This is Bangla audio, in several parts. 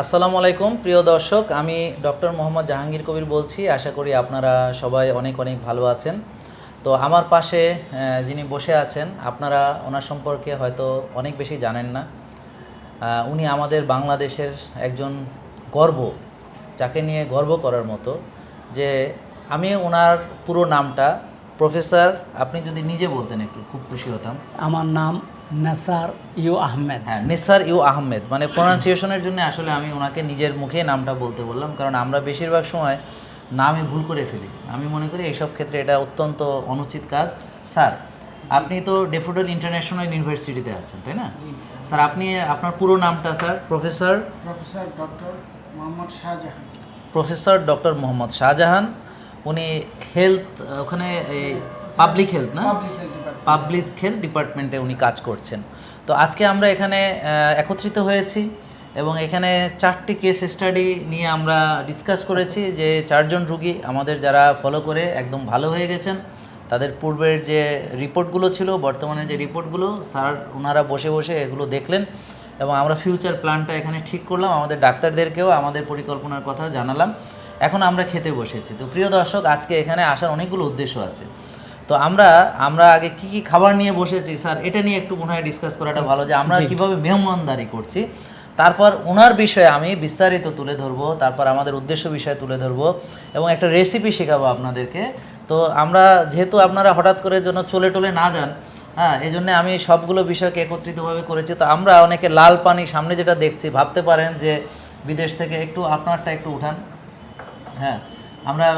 আসসালামু আলাইকুম, প্রিয় দর্শক। আমি ডক্টর মোহাম্মদ জাহাঙ্গীর কবির বলছি। আশা করি আপনারা সবাই অনেক অনেক ভালো আছেন। তো আমার পাশে যিনি বসে আছেন, আপনারা ওনার সম্পর্কে হয়তো অনেক বেশি জানেন না। উনি আমাদের বাংলাদেশের একজন গর্ব, যাকে নিয়ে গর্ব করার মতো, যে আমি ওনার পুরো নামটা, প্রফেসর, আপনি যদি নিজে বলতেন একটু, খুব খুশি হতাম। আমার নাম নেসার ইউ আহমেদ। হ্যাঁ নিসার ইউ আহমেদ। মানে প্রোনাউন্সিয়েশনের জন্য আসলে আমি ওনাকে নিজের মুখে নামটা বলতে বললাম কারণ আমরা বেশিরভাগ সময় নামে ভুল করে ফেলি। আমি মনে করি এইসব ক্ষেত্রে এটা অত্যন্ত অনুচিত কাজ। স্যার আপনি তো ডেফোডল ইন্টারন্যাশনাল ইউনিভার্সিটিতে আছেন তাই না? স্যার আপনি আপনার পুরো নামটা sir professor? Professor doctor Mohammad Shahjahan. Professor doctor Mohammad Shahjahan. উনি হেলথ ওখানে পাবলিক হেলথ না? পাবলিক হেলথ ডিপার্টমেন্ট উনি কাজ করছেন। তো আজকে আমরা এখানে একত্রিত হয়েছি এবং এখানে চারটি কেস স্টাডি নিয়ে আমরা ডিসকাস করেছি যে চারজন রুগী আমাদের যারা ফলো করে একদম ভালো হয়ে গেছেন। তাদের পূর্বের যে রিপোর্টগুলো ছিল বর্তমানে যে রিপোর্টগুলো স্যার ওনারা বসে বসে এগুলো দেখলেন এবং আমরা ফিউচার প্ল্যানটা এখানে ঠিক করলাম। আমাদের ডাক্তারদেরকেও আমাদের পরিকল্পনার কথা জানালাম। এখন আমরা খেতে বসেছি। তো প্রিয় দর্শক আজকে এখানে আসার অনেকগুলো উদ্দেশ্য আছে। তো আমরা আমরা আগে কি কি খাবার নিয়ে বসেছি? স্যার এটা নিয়ে একটু মনে হয় ডিসকাস করাটা ভালো যে আমরা কীভাবে মেহমানদারি করছি। তারপর ওনার বিষয়ে আমি বিস্তারিত তুলে ধরবো তারপর আমাদের উদ্দেশ্য বিষয়ে তুলে ধরবো এবং একটা রেসিপি শেখাবো আপনাদেরকে। তো আমরা যেহেতু আপনারা হঠাৎ করে যেন চলে টলে না যান হ্যাঁ এই জন্য আমি সবগুলো বিষয়কে একত্রিতভাবে করেছি। তো আমরা অনেকে লাল পানি সামনে যেটা দেখছি ভাবতে পারেন যে বিদেশ থেকে একটু আপনারটা একটু উঠান। হ্যাঁ আমরা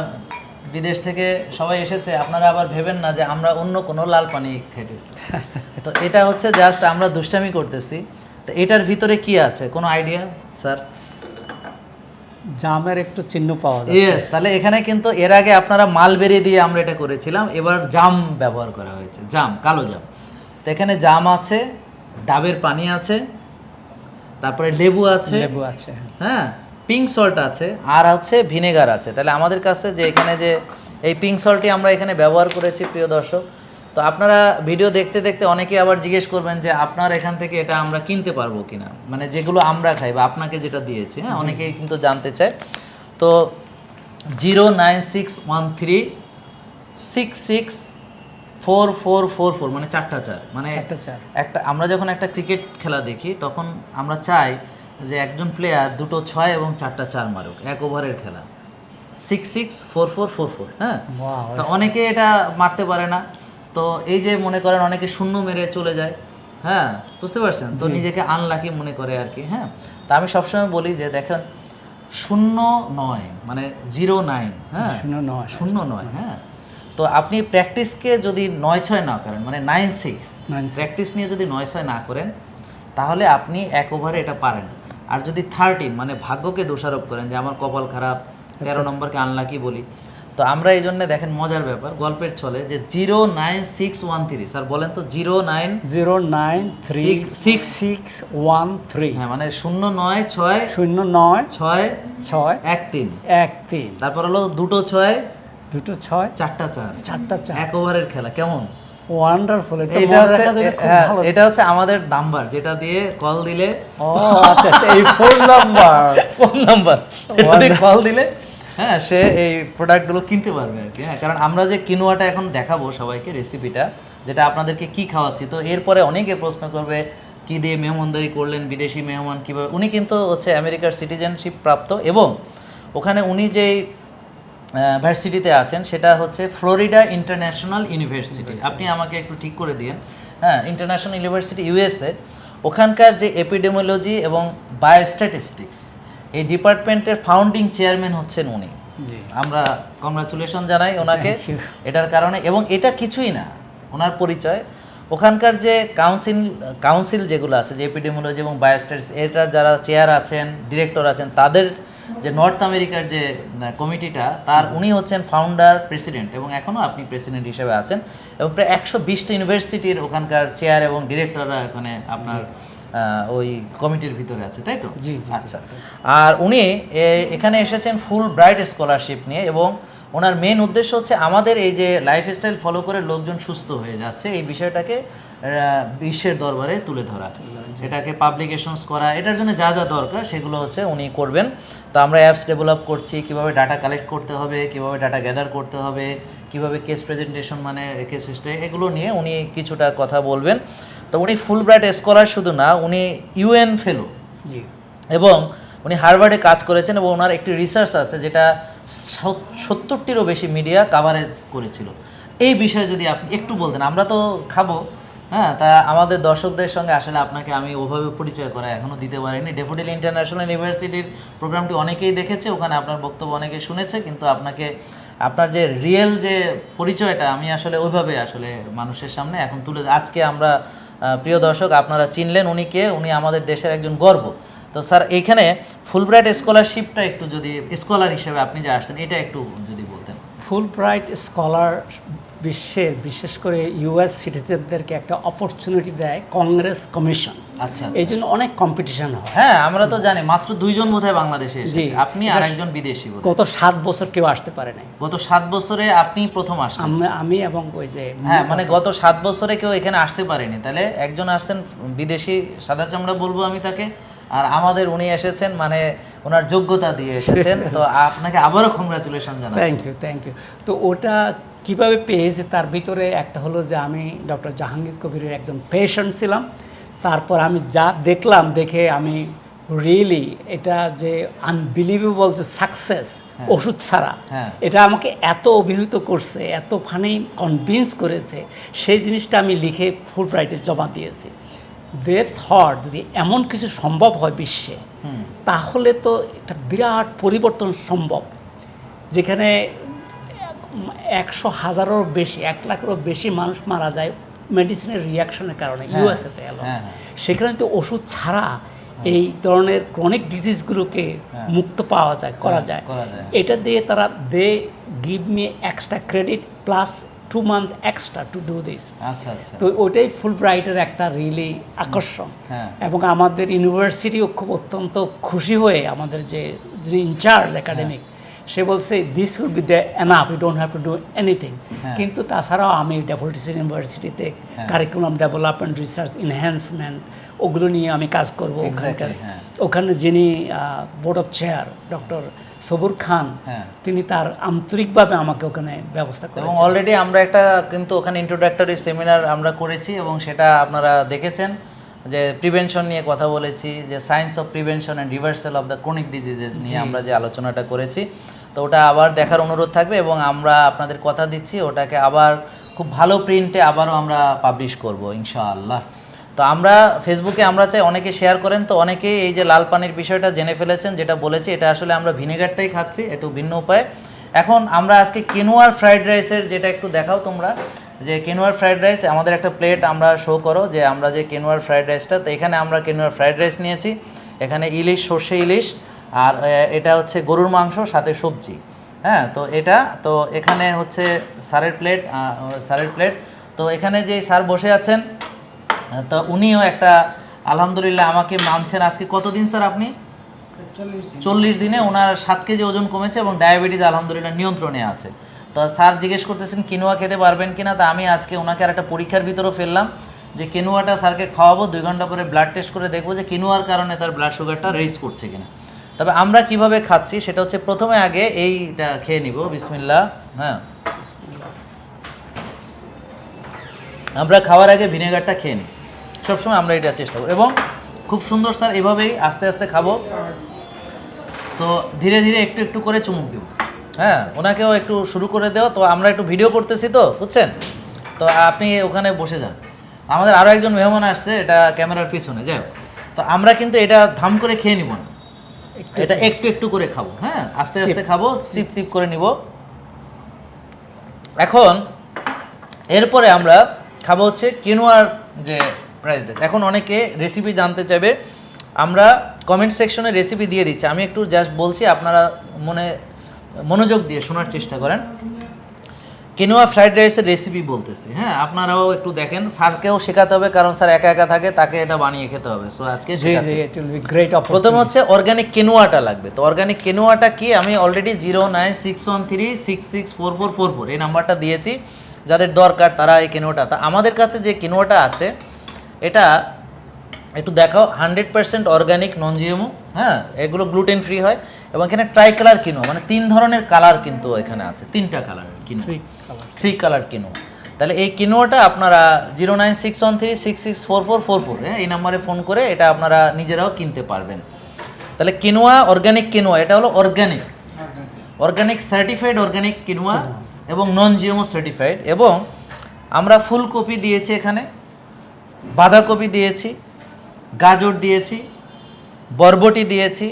বিদেশ থেকে সবাই এসেছে আপনারা আবার ভেবেন না যে আমরা অন্য কোনো লাল পানি খেতেছি। তো এটা হচ্ছে জাস্ট আমরা দুষ্টামি করতেছি। তো এটার ভিতরে কি আছে? কোনো আইডিয়া স্যার জামের একটু চিহ্ন পাওয়া যায় ইয়েস তাহলে এখানে কিন্তু এর আগে আপনারা মাল মালবেরি দিয়ে আমরা এটা করেছিলাম এবার জাম ব্যবহার করা হয়েছে জাম কালো জাম। তো এখানে জাম আছে ডাবের পানি আছে তারপরে লেবু আছে। লেবু আছে। হ্যাঁ পিঙ্ক সল্ট আছে আর হচ্ছে ভিনেগার আছে। তাহলে আমাদের কাছে যে এখানে যে এই পিঙ্ক সল্টটি আমরা এখানে ব্যবহার করেছি প্রিয় দর্শক। তো আপনারা ভিডিও দেখতে দেখতে অনেকে আবার জিজ্ঞেস করবেন যে আপনার এখান থেকে এটা আমরা কিনতে পারব কিনা? মানে যেগুলো আমরা খাই বা আপনাকে যেটা দিয়েছি হ্যাঁ অনেকেই কিন্তু জানতে চায়। তো zero nine six one three six six four four four four মানে চারটা চার। মানে একটা চার। একটা আমরা যখন একটা ক্রিকেট খেলা দেখি তখন আমরা চাই যে একজন প্লেয়ার দুটো ছয় এবং চারটা চার মারুক এক ওভারের খেলা। Six six four four four four হ্যাঁ? তো অনেকে এটা মারতে পারে না। তো এই যে মনে করেন অনেকে শূন্য মেরে চলে যায় হ্যাঁ? বুঝতে পারছেন? তো নিজেকে আনলাকি মনে করে আর কি হ্যাঁ? তা আমি সবসময় বলি যে দেখেন শূন্য নয় মানে জিরো নাইন হ্যাঁ? শূন্য নয়। শূন্য নয় হ্যাঁ? তো আপনি প্র্যাকটিসকে যদি নয় ছয় না করেন মানে নাইন সিক্স প্র্যাকটিস নিয়ে যদি নয় ছয় না করেন তাহলে আপনি এক ওভারে এটা পারেন। আর যদি থার্টিন মানে ভাগ্যকে দোষারোপ করেন যে আমার কপাল খারাপ তেরো নম্বরকে আনলাকি বলি তো আমরা এই জন্য দেখেন মজার ব্যাপার গল্পের ছলে যে zero nine six one three sir বলেন তো zero nine zero nine three six six one three হ্যাঁ মানে শূন্য নয় ছয় শূন্য নয় ছয় ছয় এক তিন। এক তিন। তারপর হলো দুটো ছয় দুটো ছয় চারটা চার। চারটা চার। এক ওভারের খেলা কেমন? ওয়ান্ডারফুল এটা হচ্ছে হ্যাঁ, এটা হচ্ছে আমাদের নাম্বার যেটা দিয়ে কল দিলে ও আচ্ছা আচ্ছা এই ফোন নাম্বার ফোন নাম্বার এটা দিয়ে কল দিলে হ্যাঁ সে এই প্রোডাক্টগুলো কিনতে পারবে আর কি হ্যাঁ কারণ আমরা যে কিনোয়াটা এখন দেখাবো সবাইকে রেসিপিটা যেটা আপনাদেরকে কি খাওয়াচ্ছি তো এরপরে অনেকে প্রশ্ন করবে কি দিয়ে মেহমানদারি করলেন বিদেশি মেহমান কীভাবে উনি কিন্তু হচ্ছে আমেরিকার সিটিজেনশিপ প্রাপ্ত এবং ওখানে উনি যেই ভার্সিটিতে আছেন সেটা হচ্ছে ফ্লোরিডা ইন্টারন্যাশনাল ইউনিভার্সিটি আপনি আমাকে একটু ঠিক করে দিন হ্যাঁ ইন্টারন্যাশনাল ইউনিভার্সিটি ইউএসএ ওখানকার যে এপিডেমোলজি এবং বায়োস্ট্যাটিস্টিক্স এই ডিপার্টমেন্টের ফাউন্ডিং চেয়ারম্যান হচ্ছেন উনি। আমরা কংগ্রাচুলেশন জানাই ওনাকে এটার কারণে। এবং এটা কিছুই না ওনার পরিচয়। ওখানকার যে কাউন্সিল কাউন্সিল যেগুলো আছে যে এপিডেমোলজি এবং বায়োস্ট্যাটিস এটার যারা চেয়ার আছেন ডিরেক্টর আছেন তাদের যে নর্থ আমেরিকার যে কমিটিটা তার উনি হচ্ছেন ফাউন্ডার প্রেসিডেন্ট এবং এখনও আপনি প্রেসিডেন্ট হিসেবে আছেন। এবং প্রায় একশো বিশটা ইউনিভার্সিটির ওখানকার চেয়ার এবং ডিরেক্টররা এখানে আপনার ওই কমিটির ভিতরে আছে তাই তো? জি। আচ্ছা। আর উনি এখানে এসেছেন ফুল ব্রাইট স্কলারশিপ নিয়ে এবং ওনার মেন উদ্দেশ্য হচ্ছে আমাদের এই যে লাইফস্টাইল ফলো করে লোকজন সুস্থ হয়ে যাচ্ছে এই বিষয়টাকে বিশ্বের দরবারে তুলে ধরা। এটাকে পাবলিকেশনস করা এটার জন্য যা যা দরকার সেগুলো হচ্ছে উনি করবেন। তো আমরা অ্যাপস ডেভেলপ করছি কীভাবে ডাটা কালেক্ট করতে হবে কীভাবে ডাটা গ্যাদার করতে হবে কীভাবে কেস প্রেজেন্টেশন মানে কেস এগুলো নিয়ে উনি কিছুটা কথা বলবেন। তো উনি ফুল ব্রাইট স্কলার শুধু না উনি ইউএন ফেলো জি। এবং উনি হার্ভার্ডে কাজ করেছেন এবং ওনার একটি রিসার্চ আছে যেটা সত্তরটিরও বেশি মিডিয়া কাভারেজ করেছিল। এই বিষয়ে যদি আপনি একটু বলতেন, আমরা তো খাব হ্যাঁ তা আমাদের দর্শকদের সঙ্গে আসলে আপনাকে আমি ওভাবে পরিচয় করা এখনও দিতে পারিনি। ডেফোডিল ইন্টারন্যাশনাল ইউনিভার্সিটির প্রোগ্রামটি অনেকেই দেখেছে, ওখানে আপনার বক্তব্য অনেকে শুনেছে, কিন্তু আপনাকে, আপনার যে রিয়েল যে পরিচয়টা, আমি আসলে ওইভাবে আসলে মানুষের সামনে এখন তুলে আজকে আমরা প্রিয় দর্শক আপনারা চিনলেন উনি কে, উনি আমাদের দেশের একজন গর্ব। তো স্যার এইখানে ফুলব্রাইট স্কলারশিপটা একটু যদি স্কলার হিসেবে আপনি যে আসছেন এটা একটু যদি বলতেন। ফুল ব্রাইট স্কলার বিশ্বের বিশেষ করে ইউএস সিটিজেনদেরকে একটা অপরচুনিটি দেয় কংগ্রেস কমিশন আচ্ছা এই জন্য অনেক কম্পিটিশন হয়। হ্যাঁ আমরা তো জানি মাত্র দুইজন বোধহয় বাংলাদেশে এসেছে। জি। আপনি আর একজন বিদেশি গত সাত বছর কেউ আসতে পারে নাই। গত সাত বছরে আপনি প্রথম আসছেন। আমি আমি এবং ওই যে হ্যাঁ মানে গত সাত বছরে কেউ এখানে আসতে পারেনি। তাহলে একজন আসছেন বিদেশি সাদা চামড়া বলব আমি তাকে। আর আমাদের উনি এসেছেন মানে ওনার যোগ্যতা দিয়ে এসেছেন। তো আপনাকে আবারও কংগ্রাচুলেশন জানাচ্ছি। থ্যাংক ইউ থ্যাংক ইউ তো ওটা কীভাবে পেয়েছে? তার ভিতরে একটা হলো যে আমি ডক্টর জাহাঙ্গীর কবিরের একজন পেশেন্ট ছিলাম। তারপর আমি যা দেখলাম দেখে আমি রিয়েলি এটা যে আনবিলিভেবল যে সাকসেস ওষুধ ছাড়া হ্যাঁ। এটা আমাকে এত অভিভূত করছে এত ফানি কনভিন্স করেছে। সেই জিনিসটা আমি লিখে ফুল ব্রাইটে জমা দিয়েছি। দে থট যদি এমন কিছু সম্ভব হয় বিশ্বে তাহলে তো একটা বিরাট পরিবর্তন সম্ভব। যেখানে একশো হাজারেরও বেশি এক লাখেরও বেশি মানুষ মারা যায় মেডিসিনের রিয়াকশনের কারণে হ্যাঁ, ইউএসএতে এলো। হ্যাঁ, সেখানে তো ওষুধ ছাড়া এই ধরনের ক্রনিক ডিজিজগুলোকে হ্যাঁ। মুক্ত পাওয়া হ্যাঁ, যায়। করা যায়। এটা দিয়ে তারা they give me extra credit plus two month extra to do this আচ্ছা আচ্ছা। তো ওটাই ফুল ব্রাইটের একটা রিলি আকর্ষণ। হ্যাঁ। এবং আমাদের ইউনিভার্সিটিও খুব অত্যন্ত খুশি হয়ে আমাদের যে ইনচার্জ একাডেমিক সে বলছে this would be the enough you don't have to do anything. কিন্তু তাছাড়াও আমি ডেভোলটিস ইউনিভার্সিটিতে। কারিকুলাম ডেভেলপমেন্ট রিসার্চ এনহ্যান্সমেন্ট ওগুলো নিয়ে আমি কাজ করব ওখানকার হ্যাঁ। ওখানে যিনি board of chair doctor Sabur Khan. তিনি তার আন্তরিকভাবে আমাকে ওখানে ব্যবস্থা এবং অলরেডি আমরা একটা কিন্তু ওখানে ইন্ট্রোডাক্টরি সেমিনার আমরা করেছি এবং সেটা আপনারা দেখেছেন যে প্রিভেনশন নিয়ে কথা বলেছি যে science of prevention and reversal of the chronic diseases নিয়ে আমরা যে আলোচনাটা করেছি। তো ওটা আবার দেখার অনুরোধ থাকবে এবং আমরা আপনাদের কথা দিচ্ছি ওটাকে আবার খুব ভালো প্রিন্টে আবারও আমরা পাবলিশ করব ইনশাআল্লাহ। তো আমরা ফেসবুকে আমরা চাই অনেকে শেয়ার করেন তো অনেকেই এই যে লাল পানির বিষয়টা জেনে ফেলেছেন যেটা বলেছি এটা আসলে আমরা ভিনেগারটাই খাচ্ছি একটু ভিন্ন উপায়ে। এখন আমরা আজকে কেনুয়ার ফ্রাইড রাইসের যেটা একটু দেখাও তোমরা। যে কেনুয়ার ফ্রাইড রাইস আমাদের একটা প্লেট আমরা শো করো যে আমরা যে কেনুয়ার ফ্রাইড রাইসটা তো এখানে আমরা কেনুয়ার ফ্রাইড রাইস নিয়েছি। এখানে ইলিশ সর্ষে ইলিশ আর এটা হচ্ছে গরুর মাংস সাথে সবজি। হ্যাঁ তো এটা তো এখানে হচ্ছে সারের প্লেট সারের প্লেট তো এখানে যে স্যার বসে আছেন তো উনিও একটা আলহামদুলিল্লাহ আমাকে মানছেন আজকে। কতদিন স্যার আপনি? চল্লিশ চল্লিশ দিনে ওনার সাত কেজি ওজন কমেছে এবং ডায়াবেটিস আলহামদুলিল্লাহ নিয়ন্ত্রণে আছে। তো স্যার জিজ্ঞেস করতেছেন, কিনোয়া খেতে পারবেন কিনা? তা আমি আজকে ওনাকে আর একটা পরীক্ষার ভিতরেও ফেললাম যে কিনোয়াটা স্যারকে খাওয়াবো, দুই ঘণ্টা পরে ব্লাড টেস্ট করে দেখব যে কিনোয়ার কারণে তার ব্লাড সুগারটা রেজ করছে কিনা। তবে আমরা কীভাবে খাচ্ছি সেটা হচ্ছে প্রথমে আগে এইটা খেয়ে নিব বিসমিল্লা হ্যাঁ। আমরা খাওয়ার আগে ভিনেগারটা খেয়ে নিই। সবসময় আমরা এটা চেষ্টা করি এবং খুব সুন্দর স্যার এভাবেই আস্তে আস্তে খাব। তো ধীরে ধীরে একটু একটু করে চুমুক দেব। হ্যাঁ ওনাকেও একটু শুরু করে দেও। তো আমরা একটু ভিডিও করতেছি তো বুঝছেন? তো আপনি ওখানে বসে যান। আমাদের আরও একজন মেহমান আসছে এটা ক্যামেরার পিছনে যাই তো আমরা কিন্তু এটা ধাম করে খেয়ে নিব না। এটা একটু। একটু করে খাব হ্যাঁ? আস্তে আস্তে খাব সিপ সিপ করে নিব। এখন এরপরে আমরা খাব হচ্ছে কিনোয়ার যে প্রাইস এখন অনেকে রেসিপি জানতে চাইবে। আমরা কমেন্ট সেকশনে রেসিপি দিয়ে দিচ্ছি। আমি একটু জাস্ট বলছি আপনারা মনে মনোযোগ দিয়ে শোনার চেষ্টা করেন। কেনোয়া ফ্রাইড রাইসের রেসিপি বলতেছি হ্যাঁ? আপনারাও একটু দেখেন। স্যারকেও শেখাতে হবে কারণ স্যার একা একা থাকে তাকে এটা বানিয়ে খেতে হবে। সো আজকে প্রথম হচ্ছে অর্গানিক কেনোয়াটা লাগবে। তো অর্গানিক কেনোয়াটা কি? আমি already zero nine six one three six six four four four four এই নাম্বারটা দিয়েছি। যাদের দরকার তারা এই কেনোয়াটা তা আমাদের কাছে যে কেনোয়াটা আছে এটা একটু দেখাও। Hundred percent organic non GMO হ্যাঁ এগুলো গ্লুটেন ফ্রি হয় এবং এখানে ট্রাই কালার কিনোয়া মানে তিন ধরনের কালার কিন্তু এখানে আছে তিনটা colour quinoa three colour three colour quinoa তাহলে এই কিনোয়াটা আপনারা zero nine six one three six six four four four four হ্যাঁ এই নাম্বারে ফোন করে এটা আপনারা নিজেরাও কিনতে পারবেন। তাহলে কিনোয়া অর্গানিক কিনোয়া এটা হলো organic organic certified organic quinoa এবং নন জিএমও সার্টিফাইড এবং আমরা ফুলকপি দিয়েছি এখানে বাঁধাকপি দিয়েছি গাজর দিয়েছি বরবটি দিয়েছি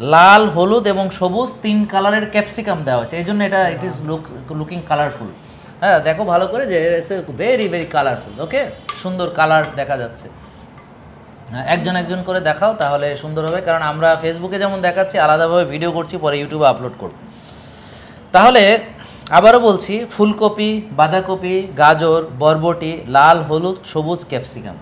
লাল হলুদ এবং সবুজ তিন কালারের ক্যাপসিকাম দেওয়া হয়েছে। এই জন্য এটা it is look looking colourful হ্যাঁ দেখো ভালো করে যে ভেরি ভেরি কালারফুল ওকে সুন্দর কালার দেখা যাচ্ছে। হ্যাঁ, একজন একজন করে দেখাও তাহলে সুন্দর হবে কারণ আমরা ফেসবুকে যেমন দেখাচ্ছি আলাদাভাবে ভিডিও করছি পরে ইউটিউবে আপলোড করব। তাহলে আবারও বলছি ফুলকপি বাঁধাকপি গাজর বরবটি লাল হলুদ সবুজ ক্যাপসিকাম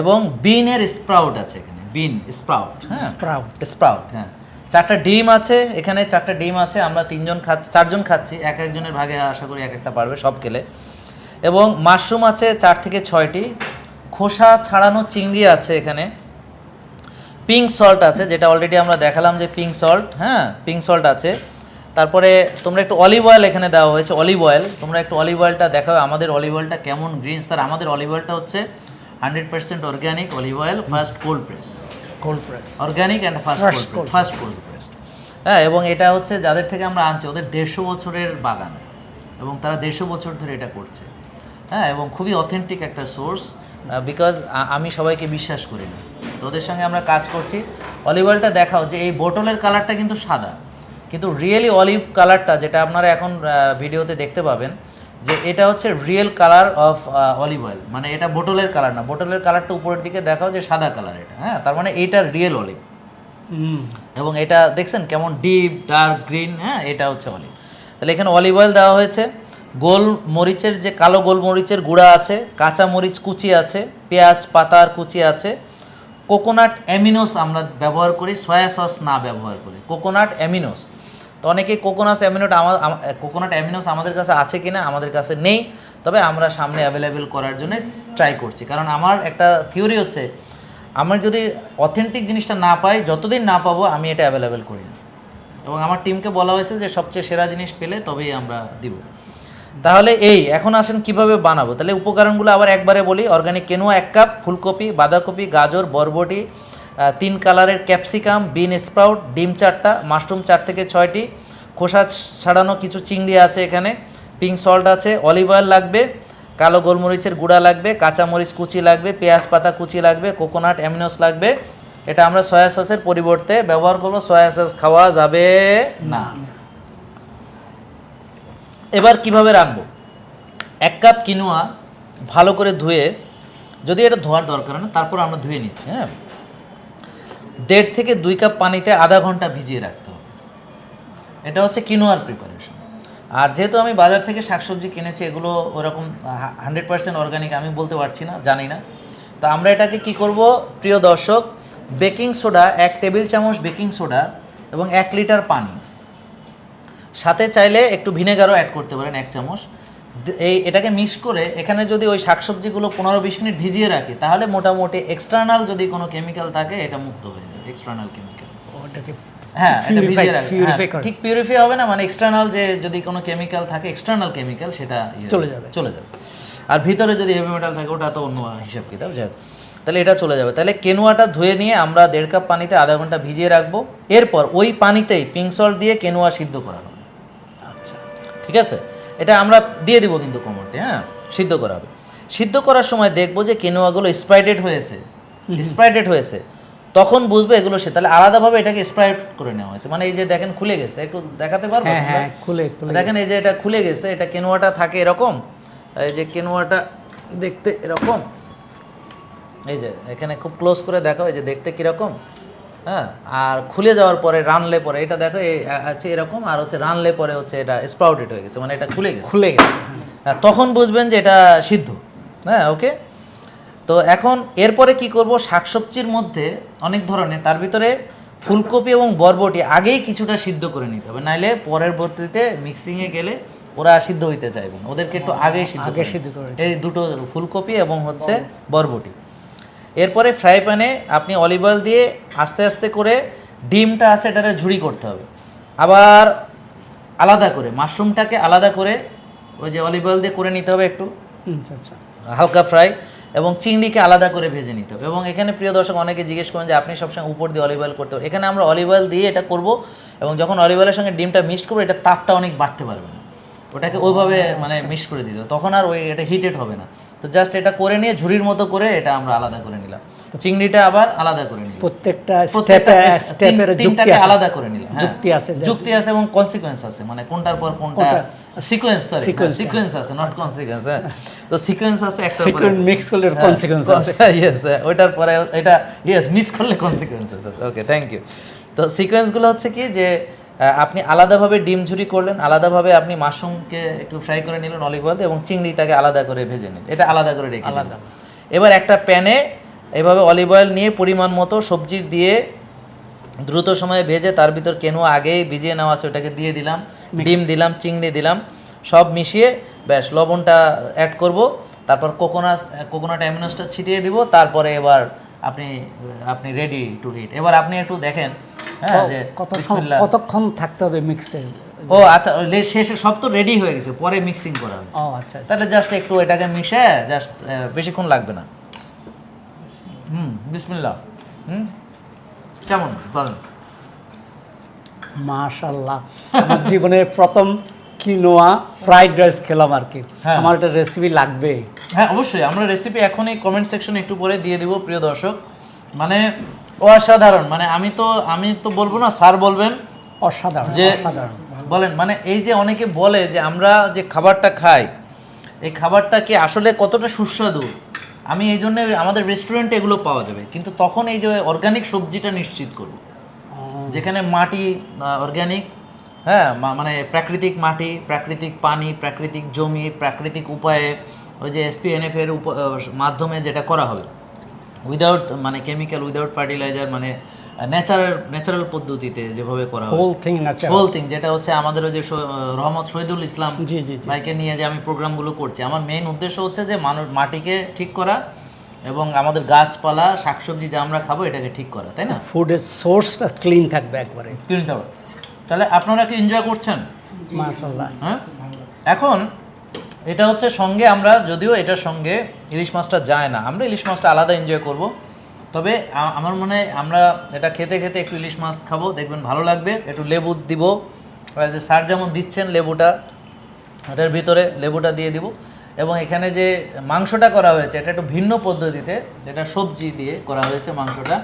এবং বিনের স্প্রাউট আছে এখানে। বিন স্প্রাউট হ্যাঁ? স্প্রাউট। স্প্রাউট হ্যাঁ। চারটা ডিম আছে এখানে চারটা ডিম আছে আমরা তিনজন খাচ্ছি চারজন খাচ্ছি এক একজনের ভাগে আশা করি এক একটা পারবে সব খেলে। এবং মাশরুম আছে চার থেকে ছয়টি। খোসা ছাড়ানো চিংড়ি আছে এখানে। পিঙ্ক সল্ট আছে যেটা অলরেডি আমরা দেখালাম যে পিঙ্ক সল্ট হ্যাঁ? পিঙ্ক সল্ট আছে। তারপরে তোমরা একটু অলিভ অয়েল এখানে দেওয়া হয়েছে অলিভ অয়েল তোমরা একটু অলিভ অয়েলটা দেখাও আমাদের অলিভ অয়েলটা কেমন গ্রিন স্যার আমাদের অলিভ অয়েলটা হচ্ছে hundred percent organic olive oil first cold press cold press organic and first cold first cold pressed হ্যাঁ এবং এটা হচ্ছে যাদের থেকে আমরা আনছি ওদের দেড়শো বছরের বাগান। এবং তারা দেড়শো বছর ধরে এটা করছে। হ্যাঁ এবং খুবই অথেন্টিক একটা সোর্স বিকজ আমি সবাইকে বিশ্বাস করি না। তো ওদের সঙ্গে আমরা কাজ করছি। অলিভ অয়েলটা দেখাও যে এই বোটলের কালারটা কিন্তু সাদা। কিন্তু রিয়েলি অলিভ কালারটা যেটা আপনারা এখন ভিডিওতে দেখতে পাবেন যে এটা হচ্ছে real colour of olive oil মানে এটা বোটলের কালার না। বোটলের কালারটা উপরের দিকে দেখাও যে সাদা কালার এটা হ্যাঁ? তার মানে এইটার রিয়েল অলিভ এবং এটা দেখছেন কেমন ডিপ ডার্ক গ্রিন হ্যাঁ? এটা হচ্ছে অলিভ তাহলে এখানে অলিভ অয়েল দেওয়া হয়েছে। গোল মরিচের যে কালো গোল মরিচের গুঁড়া আছে কাঁচা মরিচ কুচি আছে পেঁয়াজ পাতার কুচি আছে কোকোনাট অ্যামিনোস আমরা ব্যবহার করি সয়া সস না ব্যবহার করি। কোকোনাট অ্যামিনোস তো অনেকেই কোকোনাস অ্যামিনোট আমার কোকোনাট অ্যামিনোস আমাদের কাছে আছে কি না আমাদের কাছে নেই। তবে আমরা সামনে অ্যাভেলেবেল করার জন্য ট্রাই করছি। কারণ আমার একটা থিওরি হচ্ছে, আমার যদি অথেন্টিক জিনিসটা না পাই, যতদিন না পাবো, আমি এটা অ্যাভেলেবেল করি না। এবং আমার টিমকে বলা হয়েছে যে, সবচেয়ে সেরা জিনিস পেলে তবেই আমরা দিব। তাহলে এই, এখন আসেন কীভাবে বানাবো? তাহলে উপকরণগুলো আবার একবারে বলি। অর্গানিক কেনোয়া এক কাপ ফুলকপি, বাঁধাকপি, গাজর, বরবটি তিন কালারের ক্যাপসিকাম, বিন স্প্রাউট, ডিম চারটা, মাশরুম চার থেকে ছয়টি। খোসা ছাড়ানো কিছু চিংড়ি আছে এখানে। পিঙ্ক সল্ট আছে, অলিভ অয়েল লাগবে, কালো গোলমরিচের গুঁড়া লাগবে কাঁচা মরিচ কুচি লাগবে, পেঁয়াজ পাতা কুচি লাগবে, কোকোনাট, অ্যামিনোস লাগবে। এটা আমরা সয়া সসের পরিবর্তে ব্যবহার করব, সয়া সস খাওয়া যাবে না। এবার কীভাবে রাখব এক কাপ কিনোয়া ভালো করে ধুয়ে, যদি এটা ধোয়ার দরকার না, তারপর আমরা ধুয়ে নিচ্ছি হ্যাঁ? দেড় থেকে দুই কাপ পানিতে আধা ঘণ্টা ভিজিয়ে রাখতে হবে। এটা হচ্ছে কিনোয়ার প্রিপারেশন আর যেহেতু আমি বাজার থেকে শাকসবজি কিনেছি, এগুলো ওরকম হান্ড্রেড পার্সেন্ট অর্গানিক আমি বলতে পারছি না, জানি না। তো আমরা এটাকে কি করব? প্রিয় দর্শক বেকিং সোডা এক টেবিল চামচ বেকিং সোডা এবং এক লিটার পানি। সাথে চাইলে একটু ভিনেগারও অ্যাড করতে পারেন, এক চামচ। এই এটাকে মিক্স করে এখানে যদি ওই শাকসবজিগুলো পনেরো বিশ মিনিট ভিজিয়ে রাখি তাহলে মোটামুটি এক্সটার্নাল যদি কোনো কেমিক্যাল থাকে এটা মুক্ত হয়ে যাবে এক্সটার্নাল কেমিক্যাল হ্যাঁ এটা ভিজিয়ে রাখি purify করে। ঠিক পিউরিফাই হবে না মানে এক্সটার্নাল যে যদি কোনো কেমিক্যাল থাকে এক্সটার্নাল কেমিক্যাল সেটা ইয়ে চলে যাবে। চলে যাবে। আর ভিতরে যদি হেভি মেটাল থাকে ওটা তো অন্য হিসাব কিতাব যাই তাহলে এটা চলে যাবে। তাহলে কেনুয়াটা ধুয়ে নিয়ে আমরা দেড় কাপ পানিতে আধা ঘণ্টা ভিজিয়ে রাখব। এরপর ওই পানিতেই পিঙ্ক সল্ট দিয়ে কেনুয়া সিদ্ধ করা হবে। আচ্ছা। ঠিক আছে? এটা আমরা দিয়ে দিব কিন্তু কোমরটি হ্যাঁ? সিদ্ধ করা হবে। সিদ্ধ করার সময় দেখব যে কেনোয়াগুলো স্প্রাইটেড হয়েছে। স্প্রাইটেড হয়েছে। তখন বুঝবে এগুলো সে তাহলে আলাদাভাবে এটাকে স্প্রাইট করে নেওয়া হয়েছে। মানে এই যে দেখেন খুলে গেছে একটু দেখাতে পারব হ্যাঁ হ্যাঁ খুলে খুলে দেখেন এই যে এটা খুলে গেছে এটা কেনোয়াটা থাকে এরকম। এই যে কেনোয়াটা দেখতে এরকম। এই যে এখানে খুব ক্লোজ করে দেখাও এই যে দেখতে কীরকম। হ্যাঁ? আর খুলে যাওয়ার পরে রানলে পরে এটা দেখো হচ্ছে এরকম আর হচ্ছে রানলে পরে হচ্ছে এটা স্প্রাউটেড হয়ে গেছে মানে এটা খুলে গেছে। খুলে গেছে। হ্যাঁ, তখন বুঝবেন যে এটা সিদ্ধ। হ্যাঁ ওকে তো এখন এরপরে কি করব? শাকসবজির মধ্যে অনেক ধরনের তার ভিতরে ফুলকপি এবং বরবটি আগেই কিছুটা সিদ্ধ করে নিতে হবে নাইলে পরের বর্তিতে মিক্সিংয়ে গেলে ওরা সিদ্ধ হইতে চাইবে ওদেরকে একটু আগেই সিদ্ধ সিদ্ধ করে এই দুটো ফুলকপি এবং হচ্ছে বরবটি। এরপরে ফ্রাই প্যানে আপনি অলিভ অয়েল দিয়ে আস্তে আস্তে করে ডিমটা আছে এটাকে ঝুড়ি করতে হবে। আবার আলাদা করে মাশরুমটাকে আলাদা করে ওই যে অলিভ অয়েল দিয়ে করে নিতে হবে একটু। আচ্ছা আচ্ছা। হালকা ফ্রাই এবং চিংড়িকে আলাদা করে ভেজে নিতে হবে। এবং এখানে প্রিয় দর্শক অনেকে জিজ্ঞেস করেন যে আপনি সবসময় উপর দিয়ে অলিভ অয়েল করতে হবে এখানে আমরা অলিভ অয়েল দিয়ে এটা করব এবং যখন অলিভ অয়েলের সঙ্গে ডিমটা মিক্সড করব এটা তাপটা অনেক বাড়তে পারবে না। ওটাকে ওইভাবে মানে মিক্স করে দিতে হবে। তখন আর ওই এটা হিটেড হবে না। তো জাস্ট এটা করে নিয়ে ঝুড়ির মতো করে এটা আমরা আলাদা করে নিলাম। চিংড়িটা আবার আলাদা করে নিলাম। প্রত্যেকটা স্টেপে স্টেপের যুক্তি আলাদা করে নিলাম হ্যাঁ। যুক্তি আছে যুক্তি আছে এবং কনসিকোয়েন্স আছে। মানে কোনটার পর কোনটা? সিকোয়েন্স সরি সিকোয়েন্স আছে নট কনসিকোয়েন্স হ্যাঁ। তো সিকোয়েন্স আছে একটা সিকুয়েন্ট মিক্স করলে কনসিকুয়েন্স আছে। ইয়েস ওইটার পরে এটা ইয়েস মিস করলে কনসিকোয়েন্সেস আছে। ওকে থ্যাংক ইউ তো সিকোয়েন্সগুলো হচ্ছে কি যে আপনি আলাদাভাবে ডিম ঝুরি করলেন আলাদাভাবে আপনি মাশরুমকে একটু ফ্রাই করে নিলেন অলিভ অয়েল এবং চিংড়িটাকে আলাদা করে ভেজে নিন এটা আলাদা করে রেখে আলাদা। এবার একটা প্যানে এভাবে অলিভ অয়েল নিয়ে পরিমাণ মতো সবজি দিয়ে দ্রুত সময়ে ভেজে তার ভিতর কেনুয়া আগেই ভিজিয়ে নেওয়া আছে ওটাকে দিয়ে দিলাম ডিম দিলাম চিংড়ি দিলাম সব মিশিয়ে ব্যাস লবণটা অ্যাড করব তারপর কোকোনাট কোকোনাট অ্যামিনোসটা ছিটিয়ে দিব তারপরে এবার আপনি আপনি রেডি টু হিট এবার আপনি একটু দেখেন হ্যাঁ যে কতক্ষণ থাকতে হবে মিক্সে ও আচ্ছা শেষে সব তো রেডি হয়ে গেছে পরে মিক্সিং করা হয়েছে। ও আচ্ছা আচ্ছা। তাহলে জাস্ট একটু এটাকে মিশে জাস্ট বেশিক্ষণ লাগবে না। হুম বিসমিল্লাহ। হুম? কেমন? বলেন মাশাল্লাহ আমার জীবনের প্রথম কিনোয়া ফ্রাইড রাইস খেলাম আর কি। হ্যাঁ। আমার একটা রেসিপি লাগবে। হ্যাঁ অবশ্যই। আমরা রেসিপি এখনই কমেন্ট সেকশনে একটু পরে দিয়ে দিব প্রিয় দর্শক। মানে অসাধারণ। মানে আমি তো আমি তো বলব না স্যার বলবেন অসাধারণ যে বলেন মানে এই যে অনেকে বলে যে আমরা যে খাবারটা খাই এই খাবারটা কি আসলে কতটা সুস্বাদু? আমি এই জন্য আমাদের রেস্টুরেন্টে এগুলো পাওয়া যাবে। কিন্তু তখন এই যে অর্গানিক সবজিটা নিশ্চিত করব। যেখানে মাটি অর্গানিক হ্যাঁ মানে প্রাকৃতিক মাটি প্রাকৃতিক পানি প্রাকৃতিক জমি প্রাকৃতিক উপায়ে ওই যে এসপিএনএফ এর মাধ্যমে যেটা করা হবে। উইদাউট মানে কেমিক্যাল উইদাউট ফার্টিলাইজার মানে ন্যাচারাল ন্যাচারাল পদ্ধতিতে যেভাবে করা হোল থিং আছে হোল থিং যেটা হচ্ছে আমাদের ওই যে রহমত শহীদুল ইসলাম জি, জি। ভাইকে নিয়ে যে আমি প্রোগ্রামগুলো করছি। আমার মেইন উদ্দেশ্য হচ্ছে যে মানুষ মাটিকে ঠিক করা এবং আমাদের গাছপালা শাকসবজি যা আমরা খাব এটাকে ঠিক করা তাই না? ফুডের সোর্সটা ক্লিন থাকবে একবারে। ক্লিন হবে তাহলে আপনারা কি এনজয় করছেন? মাশাল্লাহ হ্যাঁ? এখন এটা হচ্ছে সঙ্গে আমরা যদিও এটার সঙ্গে ইলিশ মাছটা যায় না, আমরা ইলিশ মাছটা আলাদা এনজয় করব। তবে আমার মনে হয় আমরা এটা খেতে খেতে একটু ইলিশ মাছ খাব, দেখবেন ভালো লাগবে, একটু লেবু দিব যে স্যার যেমন দিচ্ছেন লেবুটা এটার ভিতরে লেবুটা দিয়ে দিব, এবং এখানে যে মাংসটা করা হয়েছে, এটা একটু ভিন্ন পদ্ধতিতে, যেটা সবজি দিয়ে করা হয়েছে মাংসটা,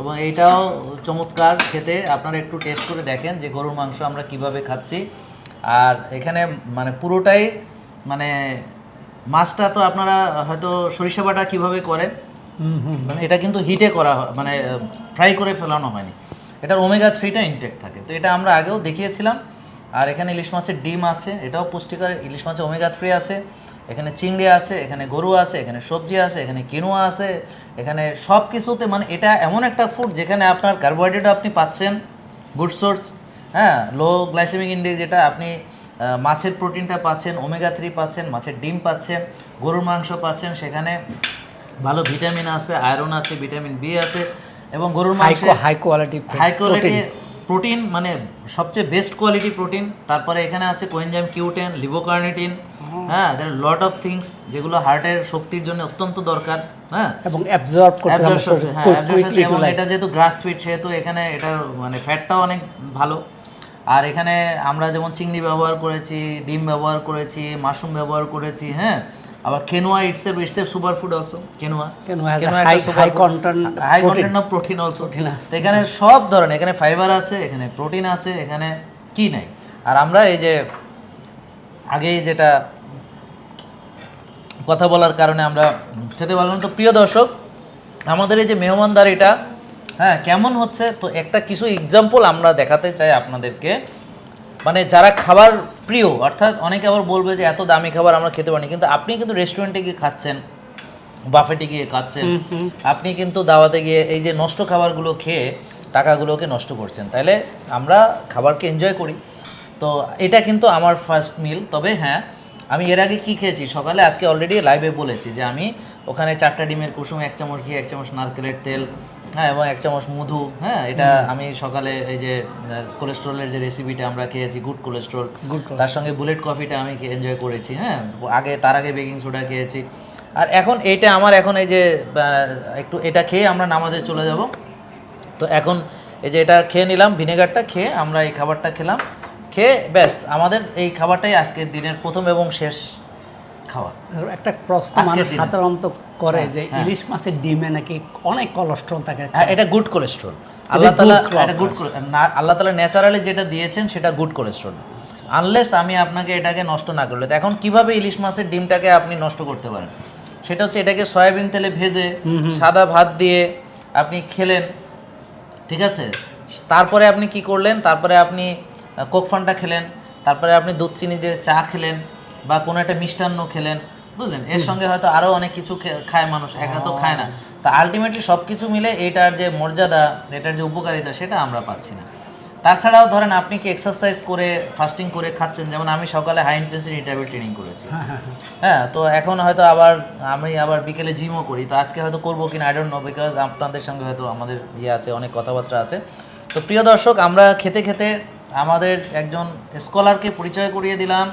এবং এইটাও চমৎকার খেতে, আপনারা একটু টেস্ট করে দেখেন যে গরুর মাংস আমরা কীভাবে খাচ্ছি, আর এখানে মানে পুরোটাই মানে মাছটা তো আপনারা হয়তো সরিষা বাটা কীভাবে করেন? হুম হুম মানে এটা কিন্তু হিটে করা হয় মানে ফ্রাই করে ফেলানো হয়নি। এটার ওমেগা থ্রিটা ইনটেক থাকে। তো এটা আমরা আগেও দেখিয়েছিলাম। আর এখানে ইলিশ মাছের ডিম আছে এটাও পুষ্টিকর। ইলিশ মাছের ওমেগা থ্রি আছে। এখানে চিংড়ি আছে এখানে গরু আছে এখানে সবজি আছে এখানে কিনোয়া আছে এখানে সব কিছুতে মানে এটা এমন একটা ফুড যেখানে আপনার কার্বোহাইড্রেট আপনি পাচ্ছেন গুড সোর্স হ্যাঁ লো গ্লাইসেমিক ইন্ডেক্স যেটা আপনি মাছের প্রোটিনটা পাচ্ছেন ওমেগা থ্রি পাচ্ছেন মাছের ডিম পাচ্ছেন গরুর মাংস পাচ্ছেন সেখানে ভালো ভিটামিন আছে আয়রন আছে ভিটামিন বি আছে এবং গরুর মাংসে high quality high quality protein মানে সবচেয়ে বেস্ট কোয়ালিটি প্রোটিন তারপরে এখানে আছে কোয়েনজাইম কিউটেন লিভোকার্নিটিন হ্যাঁ দের লট অফ থিংস যেগুলো হার্টের শক্তির জন্য অত্যন্ত দরকার হ্যাঁ। এবং অ্যাবজর্ব করতে হ্যাঁ, এবং এটা যেহেতু গ্রাস ফিট সেহেতু এখানে এটার মানে ফ্যাটটাও অনেক ভালো। আর এখানে আমরা যেমন চিংড়ি ব্যবহার করেছি ডিম ব্যবহার করেছি মাশরুম ব্যবহার করেছি হ্যাঁ? আবার quinoa itself itself super food also quinoa a high- high high content of protein also এখানে সব ধরনের এখানে ফাইবার আছে এখানে প্রোটিন আছে এখানে কি নাই। আর আমরা এই যে আগেই যেটা কথা বলার কারণে আমরা খেতে পারলাম তো প্রিয় দর্শক আমাদের এই যে মেহমানদারিটা হ্যাঁ কেমন হচ্ছে? তো একটা কিছু এক্সাম্পল আমরা দেখাতে চাই আপনাদেরকে। মানে যারা খাবার প্রিয় অর্থাৎ অনেকে আবার বলবে যে এত দামি খাবার আমরা খেতে পারি কিন্তু আপনি কিন্তু রেস্টুরেন্টে গিয়ে খাচ্ছেন বাফেটে গিয়ে খাচ্ছেন। আপনি কিন্তু দাওয়াতে গিয়ে এই যে নষ্ট খাবারগুলো খেয়ে টাকাগুলোকে নষ্ট করছেন। তাহলে আমরা খাবারকে এনজয় করি। তো এটা কিন্তু আমার ফার্স্ট মিল তবে হ্যাঁ আমি এর আগে কি খেয়েছি? সকালে আজকে অলরেডি লাইভে বলেছি যে আমি ওখানে চারটা ডিমের কুসুম এক চামচ ঘি এক চামচ নারকেলের তেল হ্যাঁ এবং এক চামচ মধু হ্যাঁ এটা আমি সকালে এই যে কোলেস্ট্রলের যে রেসিপিটা আমরা খেয়েছি গুড কোলেস্ট্রল তার সঙ্গে বুলেট কফিটা আমি এনজয় করেছি হ্যাঁ আগে তার আগে বেকিং সোডা খেয়েছি। আর এখন এইটা আমার এখন এই যে একটু এটা খেয়ে আমরা নামাজে চলে যাব। তো এখন এই যে এটা খেয়ে নিলাম ভিনেগারটা খেয়ে আমরা এই খাবারটা খেলাম। খেয়ে ব্যাস আমাদের এই খাবারটাই আজকের দিনের প্রথম এবং শেষ। খাওয়া। একটা প্রশ্ন মানুষ সাধারণত করে হ্যাঁ, যে হ্যাঁ। ইলিশ মাছের ডিমে নাকি অনেক কোলেস্ট্রল থাকে। হ্যাঁ এটা গুড কোলেস্ট্রল আল্লাহ তালা এটা গুড আল্লাহ তালা ন্যাচারালি যেটা দিয়েছেন সেটা গুড কোলেস্ট্রল আনলেস আমি আপনাকে এটাকে নষ্ট না করলে। তো এখন কীভাবে ইলিশ মাছের ডিমটাকে আপনি নষ্ট করতে পারেন? সেটা হচ্ছে এটাকে সয়াবিন তেলে ভেজে সাদা ভাত দিয়ে আপনি খেলেন ঠিক আছে? তারপরে আপনি কি করলেন? তারপরে আপনি আহ, কোক ফান্টা খেলেন তারপরে আপনি দুধ চিনি দিয়ে চা খেলেন বা কোনো একটা মিষ্টান্ন খেলেন বুঝলেন? এর সঙ্গে হয়তো আরও অনেক কিছু খায় মানুষ একা তো খায় না। তা আলটিমেটলি সব কিছু মিলে এটার যে মর্যাদা এটার যে উপকারিতা সেটা আমরা পাচ্ছি না। তাছাড়াও ধরেন আপনি কি এক্সারসাইজ করে ফাস্টিং করে খাচ্ছেন? যেমন আমি সকালে হাই ইন্টেন্সিটি ইন্টারভিউ ট্রেনিং করেছি। হ্যাঁ হ্যাঁ হ্যাঁ। হ্যাঁ তো এখন হয়তো আবার আমি আবার বিকেলে জিমও করি। তো আজকে হয়তো করব কিনা আই ডোন্ট নো বিকজ আপনাদের সঙ্গে হয়তো আমাদের ইয়ে আছে অনেক কথাবার্তা আছে। তো প্রিয় দর্শক আমরা খেতে খেতে আমাদের একজন স্কলারকে পরিচয় করিয়ে দিলাম।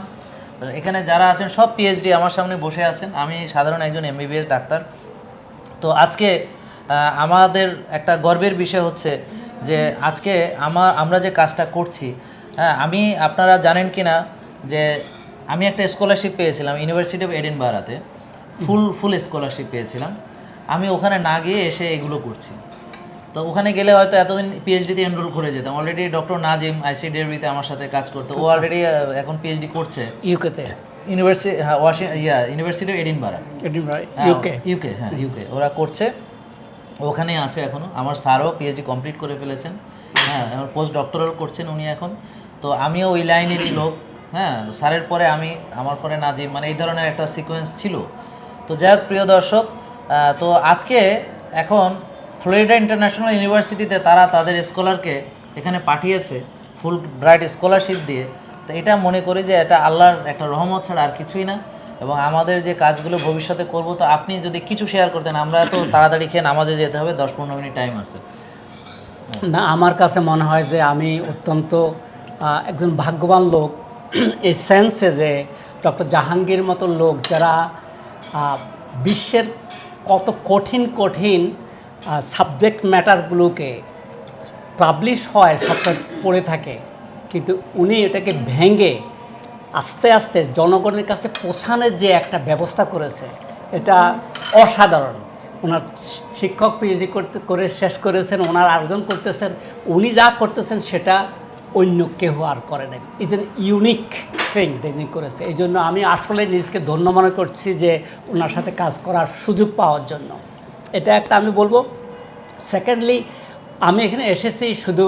এখানে যারা আছেন সব পিএইচডি আমার সামনে বসে আছেন। আমি সাধারণ একজন এমবিবিএস ডাক্তার। তো আজকে আমাদের একটা গর্বের বিষয় হচ্ছে যে আজকে আমার আমরা যে কাজটা করছি হ্যাঁ আমি আপনারা জানেন কি না যে আমি একটা স্কলারশিপ পেয়েছিলাম ইউনিভার্সিটি অফ এডিনবারাতে ফুল ফুল স্কলারশিপ পেয়েছিলাম। আমি ওখানে না গিয়ে এসে এগুলো করছি। তো ওখানে গেলে হয়তো এতদিন পিএইচডিতে এনরোল করে যেতাম। অলরেডি ডক্টর নাজিম আইসিডিআরবিতে আমার সাথে কাজ করতো। ও অলরেডি এখন পিএইচডি করছে। ইউকেতে ইউনিভার্সিটি হ্যাঁ washing yeah university of Edinburgh UK UK হ্যাঁ ইউকে ওরা করছে। ওখানেই আছে এখনও। আমার স্যারও পিএইচডি কমপ্লিট করে ফেলেছেন। হ্যাঁ পোস্ট ডক্টরাল করছেন উনি এখন। তো আমিও ওই লাইনেরই লোক। হ্যাঁ স্যারের পরে আমি আমার পরে নাজিম মানে এই ধরনের একটা সিকোয়েন্স ছিল। তো যাই হোক প্রিয় দর্শক তো আজকে এখন ফ্লোরিডা ইন্টারন্যাশনাল ইউনিভার্সিটিতে তারা তাদের স্কলারকে এখানে পাঠিয়েছে ফুল ব্রাইট স্কলারশিপ দিয়ে। তো এটা মনে করি যে এটা আল্লাহর একটা রহমত ছাড়া আর কিছুই না এবং আমাদের যে কাজগুলো ভবিষ্যতে করব, তো আপনি যদি কিছু শেয়ার করতেন, আমরা তো তাড়াতাড়ি খেয়ে নামাজে যেতে হবে, দশ পনেরো মিনিট টাইম আছে। না, আমার কাছে মনে হয় যে আমি অত্যন্ত একজন ভাগ্যবান লোক। এই সেন্সে যে ডক্টর জাহাঙ্গীর মতো লোক যারা বিশ্বের কত কঠিন কঠিন সাবজেক্ট ম্যাটারগুলোকে পাবলিশ হয় সবটা পড়ে থাকে। কিন্তু উনি এটাকে ভেঙে আস্তে আস্তে জনগণের কাছে পৌঁছানোর যে একটা ব্যবস্থা করেছে, এটা অসাধারণ। ওনার শিক্ষক পিএইচডি করতে, করে শেষ করেছেন, ওনার আয়োজন করতেছেন, উনি যা করতেছেন সেটা অন্য কেউ আর করে নাই। ইজ এন ইউনিক থিং তিনি করেছে। এই জন্য আমি আসলে নিজকে ধন্য মনে করছি যে ওনার সাথে কাজ করার সুযোগ পাওয়ার জন্য। এটা একটা আমি বলব। সেকেন্ডলি আমি এখানে এসেছি শুধু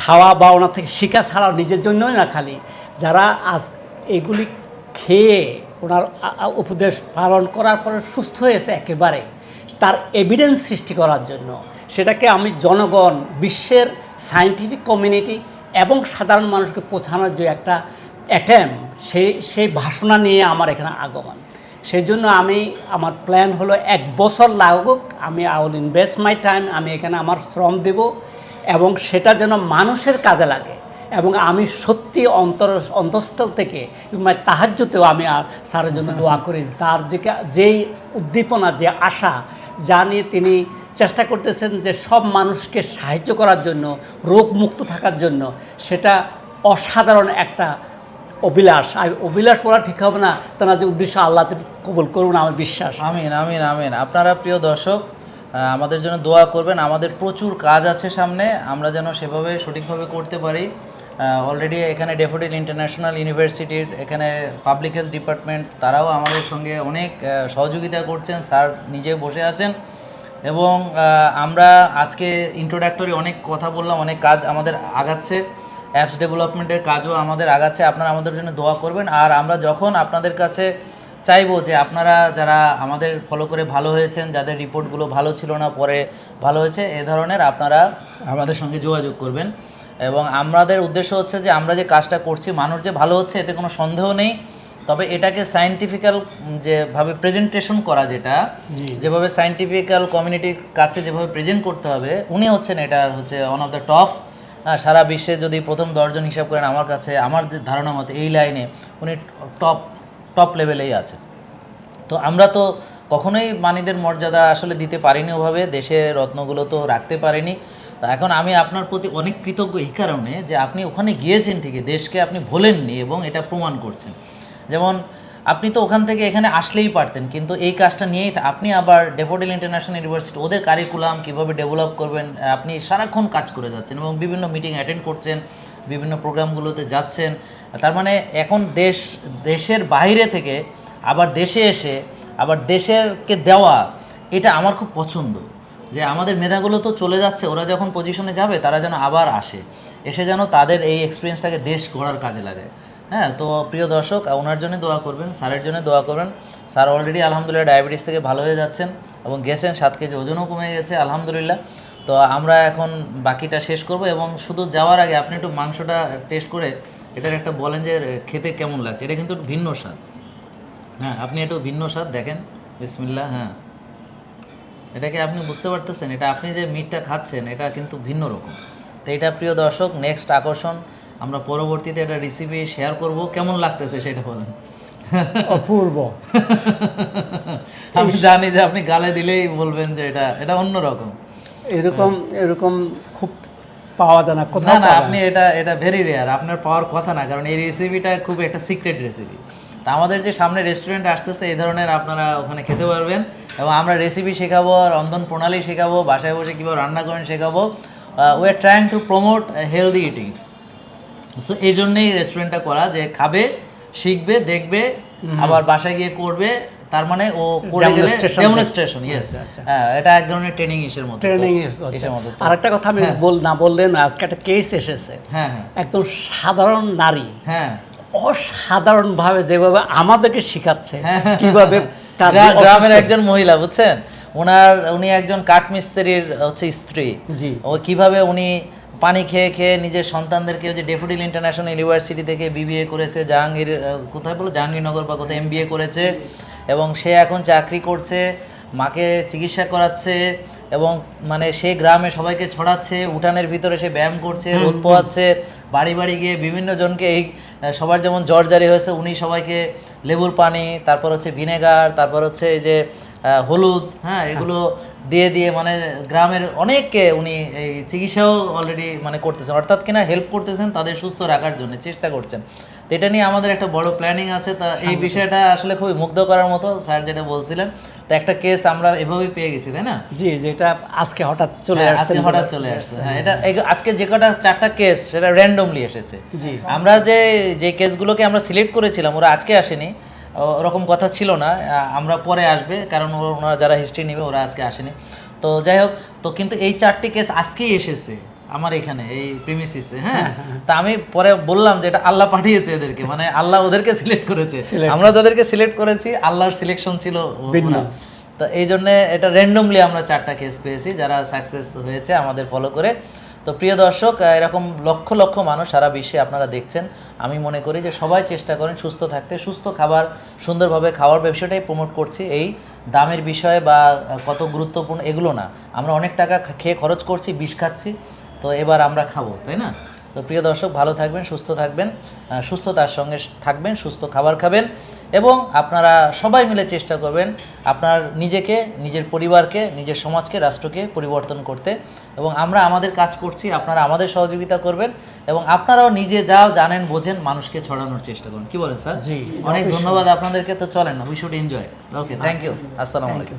খাওয়া বা ওনার থেকে শেখা ছাড়াও নিজের জন্যই না খালি। যারা আজ এগুলি খেয়ে ওনার উপদেশ পালন করার পরে সুস্থ হয়েছে একেবারে, তার এভিডেন্স সৃষ্টি করার জন্য। সেটাকে আমি জনগণ, বিশ্বের সায়েন্টিফিক কমিউনিটি এবং সাধারণ মানুষকে পৌঁছানোর যে একটা অ্যাটেম সেই সেই ভাষণা নিয়ে আমার এখানে আগমন। সেই জন্য আমি আমার প্ল্যান হলো এক বছর লাগুক, আমি I will invest my time আমি এখানে আমার শ্রম দেব এবং সেটা যেন মানুষের কাজে লাগে এবং আমি সত্যি অন্তর, অন্তঃস্থল থেকে তাহাজ্যতেও আমি আর স্যারের জন্য দোয়া করি। তার যে যেই উদ্দীপনা, যে আশা, যা নিয়ে তিনি চেষ্টা করতেছেন যে সব মানুষকে সাহায্য করার জন্য, রোগমুক্ত থাকার জন্য, সেটা অসাধারণ একটা অভিলাষ। আর অভিলাষ বলা ঠিক হবে না, তারা যে উদ্দেশ্য আল্লাহ কবুল করুন, আমার বিশ্বাস। আমিন আমিন আমিন। আপনারা প্রিয় দর্শক আমাদের জন্য দোয়া করবেন। আমাদের প্রচুর কাজ আছে সামনে, আমরা যেন সেভাবে সঠিকভাবে করতে পারি। অলরেডি এখানে ডেফোডিল ইন্টারন্যাশনাল ইউনিভার্সিটির এখানে পাবলিক হেলথ ডিপার্টমেন্ট তারাও আমাদের সঙ্গে অনেক সহযোগিতা করছেন, স্যার নিজে বসে আছেন। এবং আমরা আজকে ইন্ট্রোডাক্টরি অনেক কথা বললাম, অনেক কাজ আমাদের আগাচ্ছে। অ্যাপস ডেভেলপমেন্টের কাজও আমাদের আগাচ্ছে। আপনারা আমাদের জন্য দোয়া করবেন। আর আমরা যখন আপনাদের কাছে চাইব যে আপনারা যারা আমাদের ফলো করে ভালো হয়েছেন যাদের রিপোর্টগুলো ভালো ছিল না পরে ভালো হয়েছে এ ধরনের আপনারা আমাদের সঙ্গে যোগাযোগ করবেন। এবং আমাদের উদ্দেশ্য হচ্ছে যে আমরা যে কাজটা করছি মানুষ যে ভালো হচ্ছে এতে কোনো সন্দেহ নেই। তবে এটাকে সায়েন্টিফিক্যাল যেভাবে প্রেজেন্টেশন করা যেটা যেভাবে সায়েন্টিফিক্যাল কমিউনিটির কাছে যেভাবে প্রেজেন্ট করতে হবে উনি হচ্ছেন এটার হচ্ছে ওয়ান অফ দ্য টপ সারা বিশ্বে যদি প্রথম দশজন হিসাব করেন আমার কাছে, আমার যে ধারণা মতে এই লাইনে উনি টপ টপ লেভেলেই আছে। তো আমরা তো কখনোই মানিদের মর্যাদা আসলে দিতে পারিনি ওভাবে দেশের রত্নগুলো তো রাখতে পারিনি। এখন আমি আপনার প্রতি অনেক কৃতজ্ঞ এই কারণে যে আপনি ওখানে গিয়েছেন ঠিকই, দেশকে আপনি ভোলেননি এবং এটা প্রমাণ করছেন। যেমন আপনি তো ওখান থেকে এখানে আসলেই পারতেন, কিন্তু এই কাজটা নিয়েই আপনি আবার ডেফোডিল ইন্টারন্যাশনাল ইউনিভার্সিটি, ওদের কারিকুলাম কীভাবে ডেভেলপ করবেন, আপনি সারাক্ষণ কাজ করে যাচ্ছেন এবং বিভিন্ন মিটিং অ্যাটেন্ড করছেন, বিভিন্ন প্রোগ্রামগুলোতে যাচ্ছেন। তার মানে এখন দেশ, দেশের বাইরে থেকে আবার দেশে এসে, আবার দেশেরকে দেওয়া, এটা আমার খুব পছন্দ। যে আমাদের মেধাগুলো তো চলে যাচ্ছে, ওরা যখন পজিশনে যাবে, তারা যেন আবার আসে। এসে যেন তাদের এই এক্সপিরিয়েন্সটাকে দেশ গড়ার কাজে লাগে হ্যাঁ তো প্রিয় দর্শক, ওনার জন্য দোয়া করবেন, স্যারের জন্য দোয়া করবেন। স্যার অলরেডি আলহামদুলিল্লাহ ডায়াবেটিস থেকে ভালো হয়ে যাচ্ছেন এবং গেছেন, সাত কেজি ওজনও কমে গেছে, আলহামদুলিল্লাহ। তো আমরা এখন বাকিটা শেষ করব এবং শুধু যাওয়ার আগে আপনি একটু মাংসটা টেস্ট করে এটার একটা বলেন যে, খেতে কেমন লাগছে? এটা কিন্তু ভিন্ন স্বাদ। হ্যাঁ আপনি একটু ভিন্ন স্বাদ দেখেন। বিসমিল্লা হ্যাঁ। এটাকে আপনি বুঝতে পারতেছেন, এটা আপনি যে মিটটা খাচ্ছেন, এটা কিন্তু ভিন্ন রকম। তো এটা প্রিয় দর্শক নেক্সট আকর্ষণ। আমরা পরবর্তীতে এটা রেসিপি শেয়ার করব। কেমন লাগতেছে সেটা বলেন? অপূর্ব। আমি জানি যে আপনি গালে দিলেই বলবেন যে এটা এটা অন্যরকম এরকম এরকম খুব পাওয়া যায় না না কোথাও না আপনি এটা এটা ভেরি রেয়ার আপনার পাওয়ার কথা না কারণ এই রেসিপিটা খুব একটা সিক্রেট রেসিপি তা আমাদের যে সামনে রেস্টুরেন্ট আসতেছে এই ধরনের আপনারা ওখানে খেতে পারবেন এবং আমরা রেসিপি শেখাবো রন্ধন প্রণালী শেখাবো বাসায় বসে কীভাবে রান্না করেন শেখাবো। We are trying to promote healthy eatings so এই জন্যই রেস্টুরেন্টটা করা যে খাবে শিখবে দেখবে আবার বাসায় গিয়ে করবে তার মানে ও করে গেলে ডেমনস্ট্রেশন ইয়েস আচ্ছা, আচ্ছা। হ্যাঁ এটা এক ধরনের ট্রেনিং ইসের মতো। ট্রেনিং মতো তো। আর একটা কথা আমি বল না বললেন আজকে একটা কেস এসেছে। হ্যাঁ হ্যাঁ। একদম সাধারণ নারী হ্যাঁ। অসাধারণ ভাবে যেভাবে আমাদেরকে শিখাচ্ছে হ্যাঁ, কীভাবে গ্রামের একজন মহিলা বুঝছেন? ওনার উনি একজন কাঠমিস্ত্রির হচ্ছে স্ত্রী। জি। ও কীভাবে উনি পানি খেয়ে খেয়ে নিজের সন্তানদেরকে যে ডেফোডিল ইন্টারন্যাশনাল ইউনিভার্সিটি থেকে বিবিএ করেছে জাহাঙ্গীর কোথায় বলো? জাহাঙ্গীরনগর বা কোথায় এমবিএ করেছে এবং সে এখন চাকরি করছে মাকে চিকিৎসা করাচ্ছে এবং মানে সে গ্রামে সবাইকে ছড়াচ্ছে উঠানের ভিতরে সে ব্যায়াম করছে রোদ পোয়াচ্ছে বাড়ি বাড়ি গিয়ে বিভিন্ন জনকে এই সবার যেমন জ্বর জারি হয়েছে উনি সবাইকে লেবুর পানি তারপর হচ্ছে ভিনেগার তারপর হচ্ছে এই যে হলুদ হ্যাঁ এগুলো দিয়ে দিয়ে মানে গ্রামের অনেককে উনি এই চিকিৎসাও অলরেডি মানে করতেছেন। অর্থাৎ কিনা হেল্প করতেছেন তাদের সুস্থ রাখার জন্য চেষ্টা করছেন। তো এটা নিয়ে আমাদের একটা বড় প্ল্যানিং আছে। তা এই বিষয়টা আসলে খুবই মুগ্ধ করার মতো স্যার যেটা বলছিলেন। তো একটা কেস আমরা এভাবেই পেয়ে গেছি তাই না? জি যেটা আজকে হঠাৎ চলে হ্যাঁ, আসছে। আজকে হঠাৎ চলে আসছে হ্যাঁ এটা আজকে যে কটা চারটা কেস সেটা র্যান্ডমলি এসেছে। জি। আমরা যে যে কেসগুলোকে আমরা সিলেক্ট করেছিলাম ওরা আজকে আসেনি। ওরকম কথা ছিল না আমরা পরে আসবে কারণ ওনারা যারা হিস্ট্রি নেবে ওরা আজকে আসেনি। তো যাই হোক তো কিন্তু এই চারটি কেস আজকেই এসেছে আমার এখানে এই প্রিমিসিসে হ্যাঁ? তা আমি পরে বললাম যে এটা আল্লাহ পাঠিয়েছে এদেরকে মানে আল্লাহ ওদেরকে সিলেক্ট করেছে। আমরা যাদেরকে সিলেক্ট করেছি আল্লাহর সিলেকশন ছিল তো এই জন্য এটা র্যান্ডমলি আমরা চারটা কেস পেয়েছি যারা সাকসেস হয়েছে আমাদের ফলো করে। তো প্রিয় দর্শক এরকম লক্ষ লক্ষ মানুষ সারা বিশ্বে আপনারা দেখছেন। আমি মনে করি যে সবাই চেষ্টা করেন সুস্থ থাকতে। সুস্থ খাবার, সুন্দরভাবে খাওয়ার ব্যবসাটাই প্রমোট করছি এই দামের বিষয়ে বা কত গুরুত্বপূর্ণ এগুলো না। আমরা অনেক টাকা খেয়ে খরচ করছি, বিষ খাচ্ছি, তো এবার আমরা খাব, তাই না? তো প্রিয় দর্শক, ভালো থাকবেন, সুস্থ থাকবেন সুস্থতার সঙ্গে থাকবেন, সুস্থ খাবার খাবেন। এবং আপনারা সবাই মিলে চেষ্টা করবেন আপনার নিজেকে নিজের পরিবারকে নিজের সমাজকে রাষ্ট্রকে পরিবর্তন করতে। এবং আমরা আমাদের কাজ করছি আপনারা আমাদের সহযোগিতা করবেন এবং আপনারাও নিজে যাও জানেন বোঝেন মানুষকে ছড়ানোর চেষ্টা করুন। কি বলেন স্যার? জি, অনেক ধন্যবাদ আপনাদেরকে তো চলেন না we should enjoy okay thank you আসসালামু আলাইকুম।